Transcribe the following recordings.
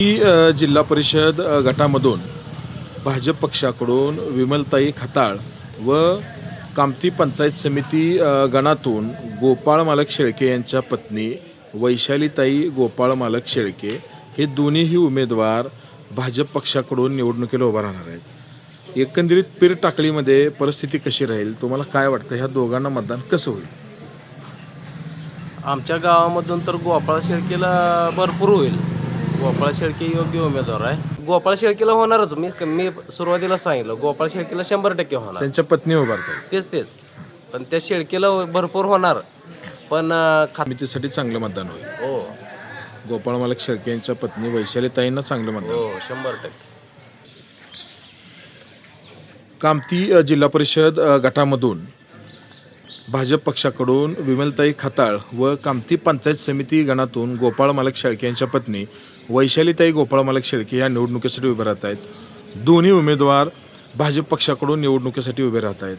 ही जिल्हा परिषद गटामधून भाजप पक्षाकडून विमलताई खताळ व कामती पंचायत समिती गणातून गोपाळ मालक शेळके यांच्या पत्नी वैशालीताई गोपाळ मालक शेळके हे दोन्हीही उमेदवार भाजप पक्षाकडून निवडणुकीला उभा राहणार आहेत. एकंदरीत पीर टाकळीमध्ये परिस्थिती कशी राहील? तुम्हाला काय वाटतं? ह्या दोघांना मतदान कसं होईल? आमच्या गावामधून तर गोपाळ शेळकेला भरपूर होईल. गोपाळ शेळके योग्य उमेदवार आहे. गोपाळ शेळकेला होणारच. मी मी सुरुवातीला सांगितलं गोपाळ शेळकेला शंभर टक्के होणार. त्यांच्या पत्नी उभारतात तेच तेच. पण त्या शेळकेला भरपूर होणार. पण अं, खा समितीसाठी चांगलं मतदान होईल. हो. गोपाळ मालक शेळके यांच्या पत्नी वैशालीताईंना चांगलं मतदान. हो शंभर टक्के. कामती अ, जिल्हा परिषद अ, गटामधून भाजप पक्षाकडून विमलताई खताळ व कामती पंचायत समिती गणातून गोपाळ मालक शेळके यांच्या पत्नी वैशालीताई गोपाळमालक शेळके या निवडणुकीसाठी उभे राहत आहेत. दोन्ही उमेदवार भाजप पक्षाकडून निवडणुकीसाठी उभे राहत आहेत.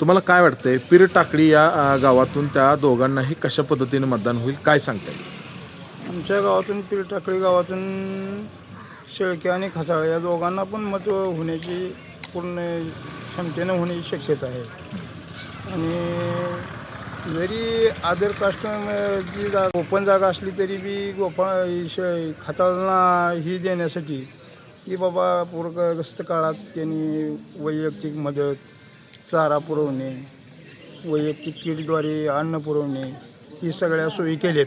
तुम्हाला काय वाटतंय? पीर टाकळी या गावातून त्या दोघांनाही कशा पद्धतीने मतदान होईल? काय सांगता येईल आमच्या गावातून पिलटाकळी गावातून शेळके आणि खसाळ या दोघांना पण मत होण्याची पूर्ण क्षमतेनं होण्याची शक्यता आहे. आणि जरी आदर कास्टम जी जागा ओपन जागा असली तरी बी गोपाळ श खताळांना ही देण्यासाठी की बाबा पूरग्रस्त काळात त्यांनी वैयक्तिक मदत चारा पुरवणे वैयक्तिक किटद्वारे अन्न पुरवणे ही सगळ्या सोयी केल्यात.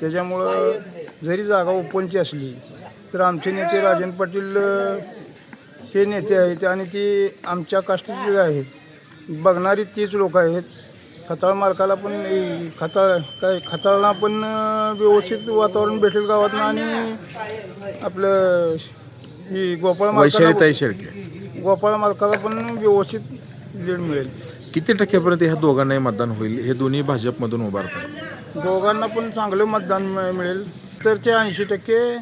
त्याच्यामुळं जरी जागा ओपनची असली तर आमचे नेते राजन पाटील हे नेते आहेत आणि ती आमच्या कास्टचे जे आहेत. बघणारी तीच लोक आहेत. खताळ मालकाला पण ए, खताळ काय खताळला पण अ, व्यवस्थित वातावरण भेटेल गावातनं आणि आपलं ही गोपाळ मालकाला वैशालीताई शेळके. गोपाळ मालकाला पण व्यवस्थित लीड मिळेल. किती टक्क्यापर्यंत ह्या दोघांनाही मतदान होईल? हे दोन्ही भाजपमधून उभारतात. दोघांना पण चांगलं मतदान मिळ- मिळेल. तर ते ऐंशी टक्के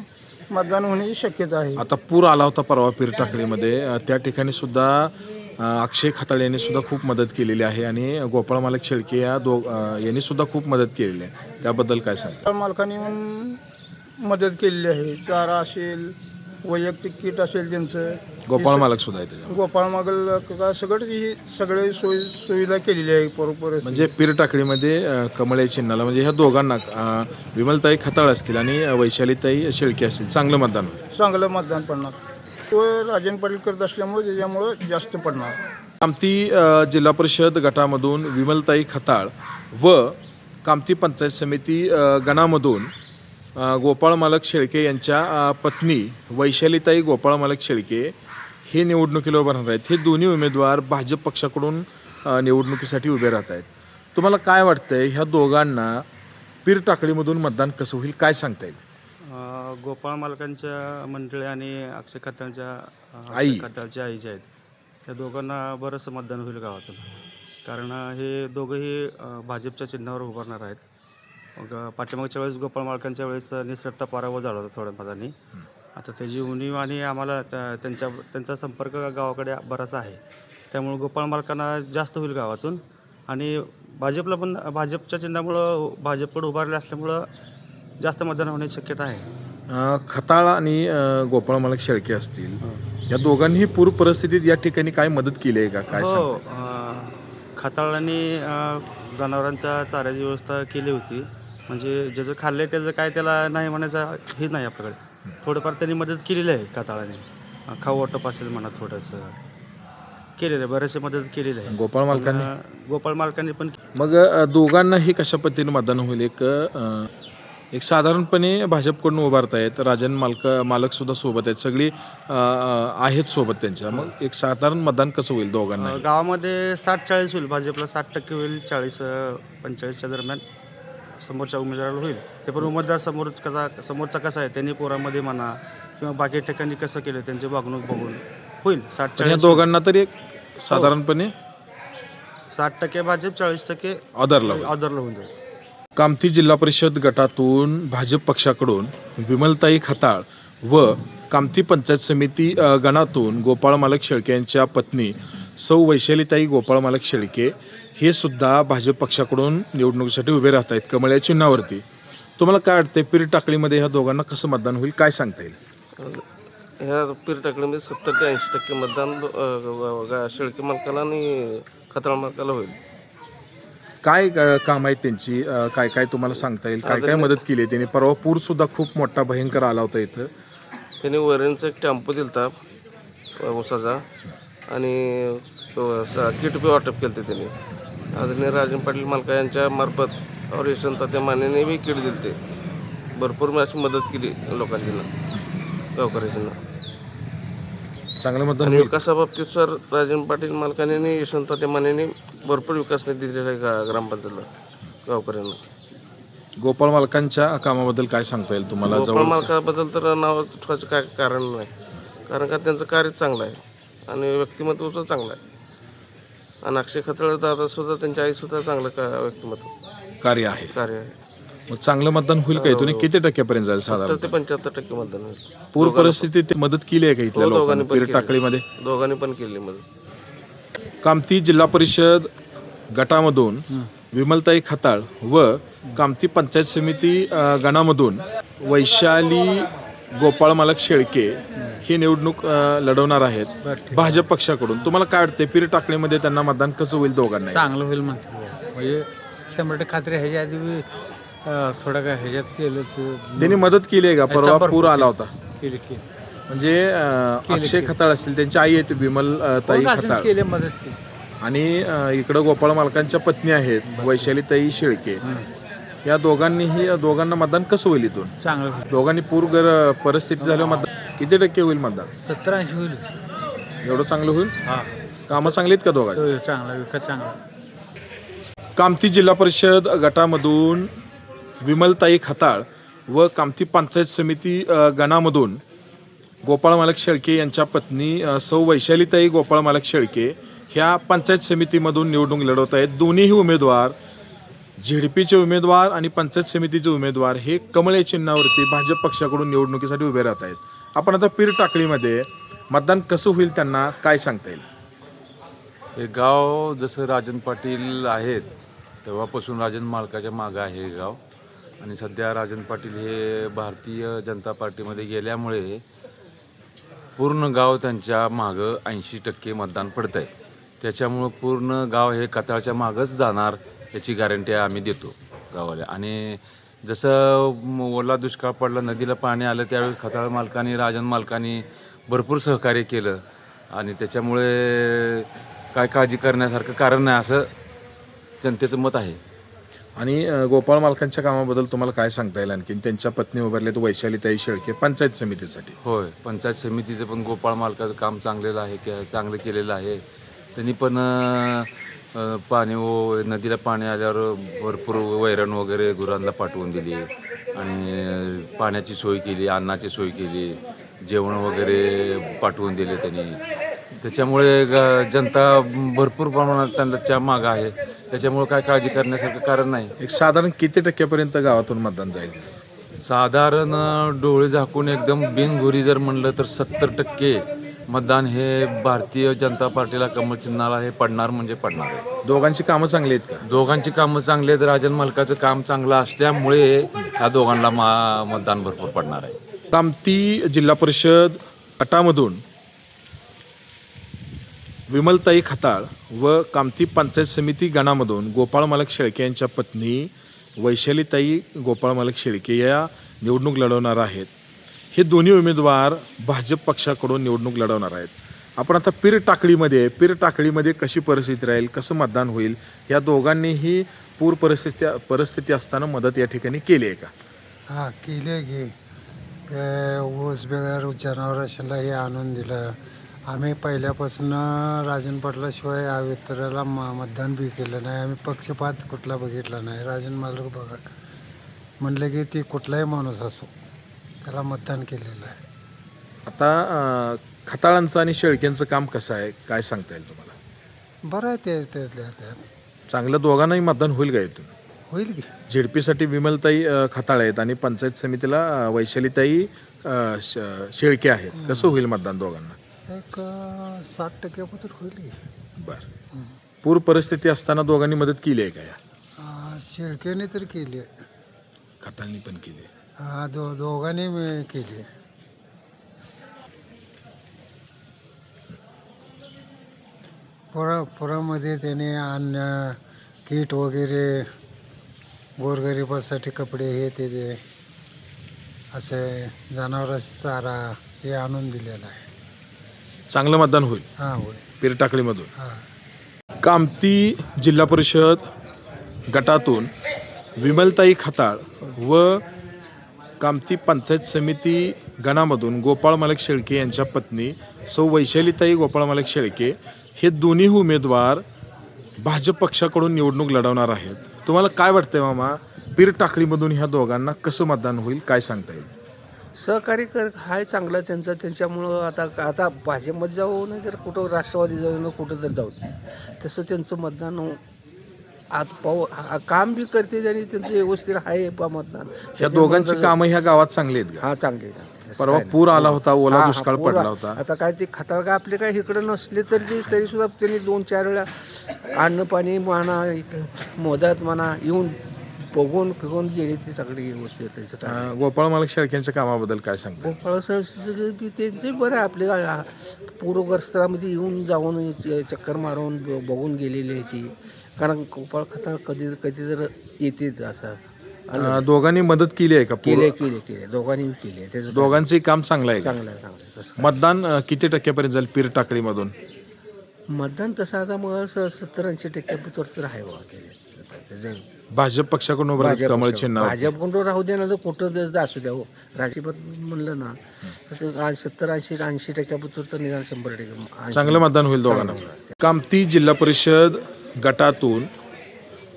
मतदान होण्याची शक्यता आहे. आता पूर आला होता परवा पीर टाकळीमध्ये अ, त्या ठिकाणी सुद्धा अक्षय खताळ यांनी सुद्धा खूप मदत केलेली आहे आणि गोपाळ मालक शेळके या दो यांनी सुद्धा खूप मदत केलेली आहे. त्याबद्दल काय त्या मालकाने मदत केलेली आहे. चारा असेल वैयक्तिक किट असेल त्यांचं गोपाळ मालक सुद्धा आहे गोपाळ मागल का सगळं ही सगळे सोयी सुविधा केलेली आहे बरोबर म्हणजे पीर टाकळीमध्ये अ, कमळ चिन्हाला म्हणजे ह्या दोघांना विमलताई खताळ असतील आणि वैशालीताई शेळके असतील. चांगलं मतदान चांगलं मतदान पडणार. तो राजन पाटील करत असल्यामुळे त्याच्यामुळं जास्त पडणार. कामती अ, जिल्हा परिषद गटामधून विमलताई खताळ व कामती पंचायत समिती अ, गणामधून अ, गोपाळ मालक शेळके यांच्या अ, पत्नी वैशालीताई गोपाळ मालक शेळके हे निवडणुकीला उभे राहणार आहेत. हे दोन्ही उमेदवार भाजप पक्षाकडून अ, निवडणुकीसाठी उभे राहत आहेत. तुम्हाला काय वाटतंय? ह्या दोघांना पीर टाकळीमधून मतदान कसं होईल? काय सांगता येईल? गोपाळ मालकांच्या मंडळी आणि अक्षय खतांच्या आई. खतांच्या आई ज्या आहेत त्या दोघांना बरंचसं मतदान होईल गावातून. कारण हे दोघंही भाजपच्या चिन्हावर उभारणार आहेत. मग पाठीमागच्या वेळेस गोपाळ मालकांच्या वेळेस अ, निसटता पराभव झाला होता थोड्या मतांनी आता त्याची उणीव आणि आम्हाला त्या- त्यांच्या त्यांचा संपर्क गावाकडे बराच आहे. त्यामुळे गोपाळ मालकांना जास्त होईल गावातून. आणि भाजपला पण भाजपच्या चिन्हामुळं भाजपकडे उभारले असल्यामुळं जास्त मतदान होण्याची शक्यता आहे? अ, खताळ आणि अ, गोपाळ मालक शेळके असतील. या दोघांनीही पूर परिस्थितीत या ठिकाणी काय मदत केली आहे का? काय हो सांगता? अं, खताळांनी अं, चाऱ्याची व्यवस्था केली होती. म्हणजे ज्याचं खाल्लं त्याचं काय त्याला नाही म्हणायचं हे नाही आपल्याकडे. थोडंफार त्यांनी मदत केलेली आहे खताळाने. अं, खाऊ वाटप असेल म्हणा थोडंसं. केलेलं आहे बरेचसे मदत केलेली आहे. गोपाळ मालकांनी अं, गोपाळ मालकांनी पण मग अ, दोघांनाही कशा पद्धतीने मतदान होईल? एक अ, एक साधारणपणे भाजपकडून उभारतायत. राजन मालक मालक सुद्धा सोबत आहेत. सगळी आहेत सोबत त्यांच्या. मग एक साधारण मतदान कसं होईल दोघांना? गावामध्ये साठ चाळीस होईल. भाजपला साठ टक्के होईल. चाळीस पंचेचाळीसच्या दरम्यान समोरच्या उमेदवाराला होईल. ते पण उमेदवार समोर कसा समोरचा कसा आहे? त्यांनी पोरामध्ये म्हणा किंवा बाकी ठिकाणी कसं केलं त्यांची वागणूक बघून होईल. साठ चाळीस दोघांना तरी एक साधारणपणे साठ टक्के भाजप चाळीस टक्के आदरला होईल. आदरला होऊन जाईल. कामती जिल्हा परिषद गटातून भाजप पक्षाकडून विमलताई खताळ व कामती पंचायत समिती गणातून गोपाळ मालक शेळके यांच्या पत्नी सौ वैशालीताई गोपाळ मालक शेळके हे सुद्धा भाजप पक्षाकडून निवडणुकीसाठी उभे राहत आहेत कमळ्या चिन्हावरती. तुम्हाला काय वाटतंय पीर टाकळीमध्ये ह्या दोघांना कसं मतदान होईल काय सांगता येईल? ह्या पीर सत्तर ते ऐंशी टक्के मतदान शेळके मालकाला आणि खताळ मालकाला होईल. काय अ, काम आहेत त्यांची? अ, काय काय तुम्हाला सांगता येईल? काय काय मदत केली आहे त्यांनी? परवा पूर सुद्धा खूप मोठा भयंकर आला होता इथं. त्यांनी वैरणचा एक टेम्पो दिलता ऊसाचा. आणि तो किट बी वाटप केलं त्यांनी. आदरणीय राजन पाटील मालका यांच्या मार्फत और यशवंत त्या मान्याने बी किट दिलते. भरपूर मी अशी मदत केली लोकांची गावकऱ्यांना चांगलं मतदान आणि होईल. विकासाबाबतीत सर राजन पाटील मालकाने आणि यशवंत त्या मान्याने भरपूर विकास निधी दिलेला आहे गा ग्रामपंचायतला गावकऱ्यांना. गोपाळ मालकांच्या कामाबद्दल काय सांगता येईल तुम्हाला? गोपाळ मालकाबद्दल तर नाव ठेवायचं काय कारण नाही. कारण का त्यांचं कार्य चांगलं आहे आणि व्यक्तिमत्व सुद्धा चांगलं आहे. आणि अक्षय खतळ दादा सुद्धा त्यांच्या आई सुद्धा चांगलं का व्यक्तिमत्व. कार्य आहे. कार्य आहे. मग चांगलं मतदान होईल का इथून? किती टक्क्यापर्यंत जाईल तर साधारण ते पंच्याहत्तर टक्के मतदान होईल. पूर परिस्थितीत ते मदत केली आहे का इथल्या हो, लोकांना? पीर. टाकळीमध्ये? दोघांनी पण केली मदत. कामती जिल्हा परिषद गटामधून विमलताई खताळ व कामती पंचायत समिती अ, गणामधून वैशाली गोपाळ मालक शेळके ही निवडणूक अ, लढवणार आहेत भाजप पक्षाकडून. तुम्हाला काय वाटते पीर टाकळीमध्ये त्यांना मतदान कसं होईल दोघांना चांगलं होईल म्हणजे शंभर टक्के खात्री ह्याच्या आधी बी थोडं काय ह्याच्यात केलं तर त्यांनी मदत केली आहे का? परवा पूर आला होता. केली म्हणजे अ, अक्षय खताळ असतील त्यांची आई आहेत विमल अ, ताई खताळ. केले मदत केली. आणि अ, इकडं गोपाळ मालकांच्या पत्नी आहेत वैशालीताई शेळके. या दोघांनीही या दोघांना मतदान कसं होईल इथून? चांगलं होईल. दोघांनी पूरगर परिस्थिती झाल्यावर मतदान किती टक्के होईल मतदान? सत्तर ऐंशी होईल. एवढं चांगलं होईल? हा. कामं चांगली आहेत का दोघांची? तो चांगला विकास चांगला. कामती जिल्हा परिषद गटामधून विमलताई खताळ व कामती पंचायत समिती गणामधून गोपाळ मालक शेळके यांच्या पत्नी सौ वैशालीताई गोपाळ मालक शेळके ह्या पंचायत समितीमधून निवडणूक लढवत आहेत. दोन्हीही उमेदवार झेडपीचे उमेदवार आणि पंचायत समितीचे उमेदवार हे कमळे चिन्हावरती भाजप पक्षाकडून निवडणुकीसाठी उभे राहत आहेत. आपण आता पीर टाकळीमध्ये मतदान कसं होईल त्यांना काय सांगता येईल? हे गाव जसं राजन पाटील आहेत तेव्हापासून राजन मालकाच्या मागं आहे हे गाव. आणि सध्या राजन पाटील हे भारतीय जनता पार्टीमध्ये गेल्यामुळे पूर्ण गाव त्यांच्या मागं ऐंशी टक्के मतदान पडतं आहे त्याच्यामुळं पूर्ण गाव हे कताळच्या मागंच जाणार याची गॅरंटी आम्ही देतो गावाला. आणि जसं ओला दुष्काळ पडला नदीला पाणी आलं त्यावेळेस खताळ मालकाने राजन मालकांनी भरपूर सहकार्य केलं. आणि त्याच्यामुळे काय काळजी करण्यासारखं कारण नाही असं जनतेचं मत आहे. आणि गोपाळ मालकांच्या कामाबद्दल तुम्हाला काय सांगता येईल आणखी त्यांच्या पत्नी उभारल्यात वैशालीताई शेळके पंचायत समितीसाठी. होय पंचायत समितीचं पण गोपाळ मालकाचं काम चांगलेलं आहे के चांगलं केलेलं आहे. त्यांनी पण पाणी व नदीला पाणी आल्यावर भरपूर वैरण वगैरे गुरांना पाठवून दिली. आणि पाण्याची सोय केली अन्नाची सोय केली जेवण वगैरे पाठवून दिले त्यांनी. त्याच्यामुळे ग- जनता भरपूर प्रमाणात त्यांच्या मागं आहे. त्याच्यामुळे काय काळजी करण्यासारखं कारण नाही. एक साधारण किती टक्क्यापर्यंत गावातून मतदान जाईल? साधारण डोळे झाकून एकदम बिनघोरी जर म्हणलं तर सत्तर टक्के मतदान हे भारतीय जनता पार्टीला कमल चिन्हाला हे पडणार म्हणजे पडणार आहे. दोघांची कामं चांगली आहेत का? दोघांची कामं चांगली आहेत राजन मालकाचं काम चांगलं असल्यामुळे ह्या दोघांना मा मतदान भरपूर पडणार आहे. कामती जिल्हा परिषद गटामधून विमलताई खताळ व कामती पंचायत समिती गणामधून गोपाळ मालक शेळके यांच्या पत्नी वैशालीताई गोपाळ मालक शेळके या निवडणूक लढवणार आहेत. हे दोन्ही उमेदवार भाजप पक्षाकडून निवडणूक लढवणार आहेत. आपण आता पीर टाकळीमध्ये पीर टाकळीमध्ये कशी परिस्थिती राहील कसं मतदान होईल या दोघांनीही पूर परिस्थिती परिस्थिती असताना मदत या ठिकाणी केली आहे का? हां केली आहे की. ऊस बिगर जनावरांना हे आणून दिलं. आम्ही पहिल्यापासून राजन पाटलाशिवाय या वितराला म मतदान बी केलं नाही. आम्ही पक्षपात कुठला बघितला नाही. राजन मालक बघा. म्हणलं की ती कुठलाही माणूस असो त्याला मतदान केलेलं आहे. आता अं, खताळांचं आणि शेळक्यांचं काम कसं आहे? काय सांगता येईल तुम्हाला? बरं आहे ते त्यातल्या त्यात चांगलं दोघांनाही मतदान होईल का इथून? होईल की. झेडपीसाठी विमलताई अं, खताळ आहेत आणि पंचायत समितीला अं, वैशालीताई अं, श- शेळके आहेत. कसं होईल मतदान दोघांना? एक अं, साठ टक्क्यापत्र होईल. की बरं. पूर परिस्थिती असताना दोघांनी मदत केली आहे का या? अं, शेळकेने तर केली आहे. खताळणी पण केली हा दो दोघांनी मी केली पुरा पुरामध्ये त्याने अन्न किट वगैरे गोरगरिबासाठी कपडे हे ते ते असे जनावरांचा चारा हे आणून दिलेलं आहे. चांगलं मतदान होईल. हां होय पीर टाकळीमधून. हां. कामती जिल्हा परिषद गटातून विमलताई खताळ व कामती पंचायत समिती गणामधून गोपाळ मालक शेळके यांच्या पत्नी सौ वैशालीताई गोपाळ मालक शेळके हे दोन्ही उमेदवार भाजप पक्षाकडून निवडणूक लढवणार आहेत. तुम्हाला काय वाटतंय मामा? पीर टाकळीमधून ह्या दोघांना कसं मतदान होईल? काय सांगता येईल? सहकार्य कर हाय चांगला त्यांचा त्यांच्यामुळं आता आता भाजपमध्ये जाऊ नाही तर कुठं राष्ट्रवादी जाऊ ना कुठं तर जाऊ तसं त्यांचं मतदान आज पाहू काम बी करते आणि त्यांचं व्यवस्थित आहे बा मतदान. या दोघांची कामं ह्या गावात चांगली आहेत हा चांगले परवा. पूर आला होता ओला दुष्काळ पडला होता. आता काय ते खताळ का आपले काय इकडे नसले तरी तरी सुद्धा त्यांनी दोन चार वेळा अन्न पाणी म्हणा मदत म्हणा येऊन बघून फिरून गेले ते सगळे व्यवस्थित त्याचं काय. अं, गोपाळ मालक शेळक्यांच्या कामाबद्दल काय सांगता गोपाळ सगळे बी त्यांचे बरं आहे आपले आ- पूरग्रस्तामध्ये येऊन जाऊन च- चक्कर मारून ब- बघून गेलेली आहे ती. कारण गोपाळ खताळ कधी कधी तर येतेच असं. दोघांनी मदत केली आहे का? पूर- केले केले केले. दोघांनी केले त्याचं दोघांचंही काम चांगलं आहे का? चांगलं आहे चांगलं आहे तसं मतदान अं, किती टक्क्यापर्यंत जाईल पीर टाकळीमधून मतदान तसं आता मग सत्तर ऐंशी टक्क्यापुतर तर आहे बाबा त्याचे त्याचे भाजप पक्षाकडून उभं राहत कमळ चिन्ह भाजप कोण राहू दे ना तर कुठं जर असू द्या हो. राजकीय म्हणलं ना तसं सत्तर ऐंशी ऐंशी टक्क्यापुतर तर निदान शंभर टक्के चांगलं मतदान होईल दोघांना. कामती जिल्हा परिषद गटातून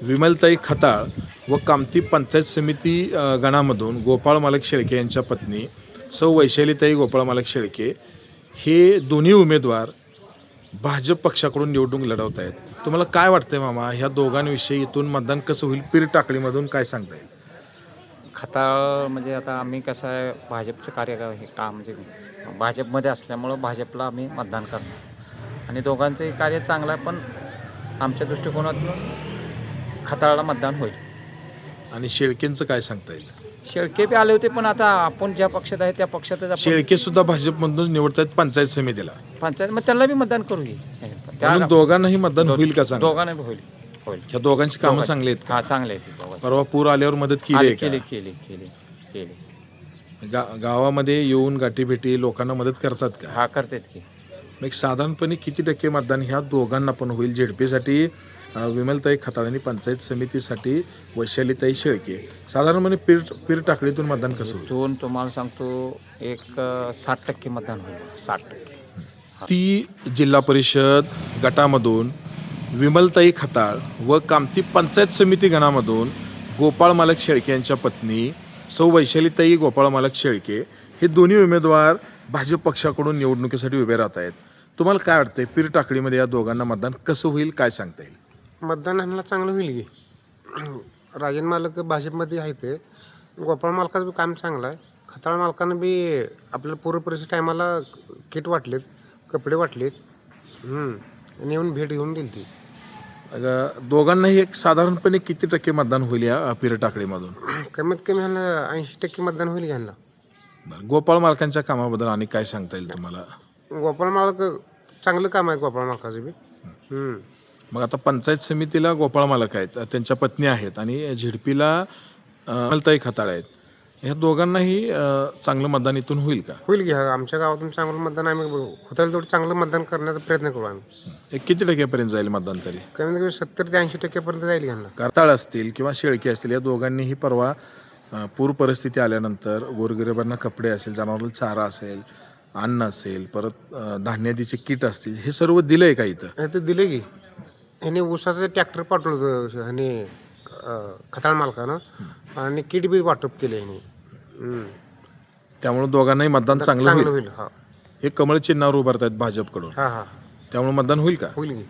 विमलताई खताळ व कामती पंचायत समिती गणामधून गोपाळ मालक शेळके यांच्या पत्नी सौ वैशालीताई गोपाळ मालक शेळके हे दोन्ही उमेदवार भाजप पक्षाकडून निवडणूक लढवत आहेत तुम्हाला काय वाटतंय मामा? ह्या दोघांविषयी इथून मतदान कसं होईल? पीर टाकळीमधून काय सांगता येईल? खताळ म्हणजे आता आम्ही कसं आहे भाजपचं कार्य हे काम म्हणजे भाजपमध्ये असल्यामुळं भाजपला आम्ही मतदान करणार. आणि दोघांचंही कार्य चांगलं आहे पण आमच्या दृष्टिकोनातून खताळाला मतदान होईल. आणि शेळकेंचं काय सांगता येईल? शेळके बी आले होते पण आता आपण ज्या पक्षात आहे त्या पक्षातच आपण शेळके सुद्धा भाजपमधूनच निवडत आहेत पंचायत समितीला. पंचायत मग त्यांना बी मतदान करू की म्हणून दोघांना दोघांनाही मतदान होईल का सांग दोघांना बी होईल होईल. या दोघांची कामं चांगली आहेत हा का चांगले आहेत दोघं. परवा पूर आल्यावर मदत केली आहे केली का? केली केली केली. गा गावामध्ये येऊन गाठीभेटी लोकांना मदत करतात का? हा करतात की. मग एक साधारणपणे किती टक्के मतदान ह्या दोघांना पण होईल? झेडपीसाठी अं, विमलताई खताळ आणि पंचायत समितीसाठी वैशालीताई शेळके. साधारणपणे पीर पीर टाकळीतून मतदान कसं होईल? दोन तुम्हाला सांगतो एक अं, साठ टक्के मतदान होईल. साठ टक्के. ती जिल्हा परिषद गटामधून विमलताई खताळ व कामती पंचायत समिती गणामधून गोपाळ मालक शेळके यांच्या पत्नी सौ वैशालीताई गोपाळ मालक शेळके हे दोन्ही उमेदवार भाजप पक्षाकडून निवडणुकीसाठी उभे राहत आहेत. तुम्हाला काय वाटतंय? पीर टाकळीमध्ये या दोघांना मतदान कसं होईल? काय सांगता येईल? मतदान ह्यांना चांगलं होईल की. राजन मालक भाजपमध्ये आहे ते गोपाळ मालकाचं बी काम चांगलं आहे. खताळ मालकानं बी आपल्याला पूर्व परिस्थिती टायमाला किट वाटलेत. कपडे वाटलेत. आणि येऊन भेट घेऊन दिली ती. दोघांनाही एक साधारणपणे किती टक्के मतदान होईल या पीर टाकळीमधून? कमीत कमी ह्यांना ऐंशी टक्के मतदान होईल ह्यांना. बरं गोपाळ मालकांच्या कामाबद्दल आणि काय सांगता येईल तुम्हाला? गोपाळ मालक चांगलं काम आहे गोपाळ मालकाचं बी. हम्म. मग आता पंचायत समितीला गोपाळ मालक आहेत त्यांच्या पत्नी आहेत आणि झिडपीला मलताई खताळ आहेत. ह्या दोघांनाही चांगलं मतदान इथून होईल का? होईल की. हा आमच्या गावातून चांगलं मतदान आम्ही होतील तेवढं चांगलं मतदान करण्याचा प्रयत्न करू आम्ही. एक किती टक्क्यापर्यंत जाईल मतदान तरी? कमीत कमी सत्तर ते ऐंशी टक्केपर्यंत जाईल ह्यांना. करताळ असतील किंवा शेळके असतील या दोघांनीही परवा अ, पूर परिस्थिती आल्यानंतर गोरगरिबांना कपडे असेल जनावरांना चारा असेल अन्न असेल परत अ, धान्यादीचे किट असतील हे सर्व दिलं आहे का इथं? हे ते दिले की. ह्याने ऊसाचं ट्रॅक्टर पाठवलं होतं ह्याने खताळ मालकानं आणि किट बी वाटप केले. त्यामुळे दोघांनाही मतदान चांगलं होईल. होईल हा. हे कमळ चिन्हावर उभारत आहेत भाजपकडून हा हा. त्यामुळे मतदान होईल का? होईल की.